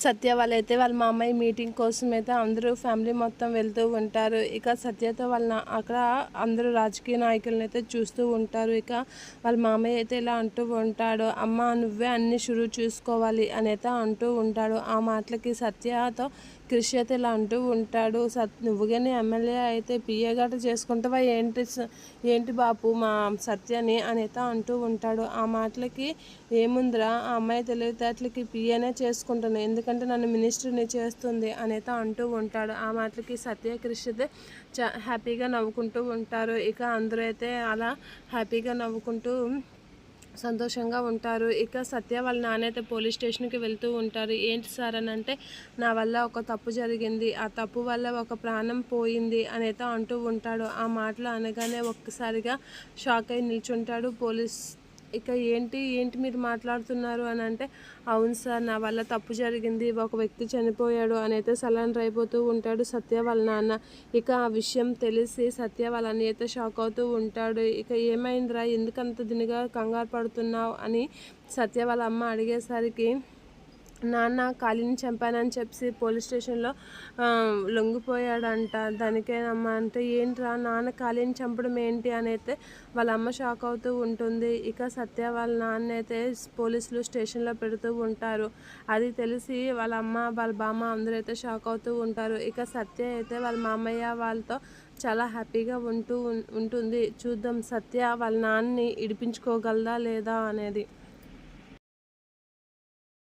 సత్య వాళ్ళైతే వాళ్ళ మామయ్య మీటింగ్ కోసం అయితే అందరూ ఫ్యామిలీ మొత్తం వెళ్తూ ఉంటారు. ఇక సత్యతో వాళ్ళ అక్కడ అందరూ రాజకీయ నాయకులను అయితే చూస్తూ ఉంటారు. ఇక వాళ్ళ మామయ్య అయితే ఇలా అంటూ ఉంటాడు అమ్మ నువ్వే అన్ని షురు చూసుకోవాలి అని అయితే అంటూ ఉంటాడు. ఆ మాటలకి సత్యతో కృషి అయితే ఇలా అంటూ ఉంటాడు. సత్ నువ్వు కానీ ఎమ్మెల్యే అయితే పిఏ గట చేసుకుంటావా? ఏంటి ఏంటి బాపు మా సత్యని? అని అయితే అంటూ ఉంటాడు. ఆ మాటలకి ఏముందిరా? ఆ అమ్మాయి తెలివితేటలకి పిఏనే చేసుకుంటాను. ఎందుకు ఎందుకంటే నన్ను మినిస్టర్ని చేస్తుంది అనేత అంటూ ఉంటాడు. ఆ మాటలకి సత్య కృషిత్ చా హ్యాపీగా నవ్వుకుంటూ ఉంటారు. ఇక అందరూ అయితే అలా హ్యాపీగా నవ్వుకుంటూ సంతోషంగా ఉంటారు. ఇక సత్య వాళ్ళ నాన్నైతే పోలీస్ స్టేషన్కి వెళ్తూ ఉంటారు. ఏంటి సార్ అని అంటే నా వల్ల ఒక తప్పు జరిగింది. ఆ తప్పు వల్ల ఒక ప్రాణం పోయింది అనేత అంటూ ఉంటాడు. ఆ మాటలు అనగానే ఒక్కసారిగా షాక్ అయి నిల్చుంటాడు పోలీస్ ఇక ఏంటి ఏంటి మీరు మాట్లాడుతున్నారు అని అంటే అవును సార్ నా వల్ల తప్పు జరిగింది. ఒక వ్యక్తి చనిపోయాడు అని అయితే సలన్ అయిపోతూ ఉంటాడు సత్య వాళ్ళ నాన్న. ఇక ఆ విషయం తెలిసి సత్య వాళ్ళ అన్న అయితే షాక్ అవుతూ ఉంటాడు. ఇక ఏమైందిరా? ఎందుకంత దినిగా కంగారు పడుతున్నావు? అని సత్య వాళ్ళ అమ్మ అడిగేసరికి నాన్న కాళీని చంపానని చెప్పి పోలీస్ స్టేషన్లో లొంగిపోయాడంట. దానికేనమ్మా అంటే ఏంట్రా నాన్న కాళీని చంపడం ఏంటి? అని అయితే వాళ్ళ అమ్మ షాక్ అవుతూ ఉంటుంది. ఇక సత్య వాళ్ళ నాన్న అయితే పోలీసులు స్టేషన్లో పెడుతూ ఉంటారు. అది తెలిసి వాళ్ళ అమ్మ వాళ్ళ బామ్మ అందరూ అయితే షాక్ అవుతూ ఉంటారు. ఇక సత్య అయితే వాళ్ళ మామయ్య వాళ్ళతో చాలా హ్యాపీగా ఉంటూ ఉంటుంది. చూద్దాం సత్య వాళ్ళ నాన్నని ఇడిపించుకోగలదా లేదా? అనేది.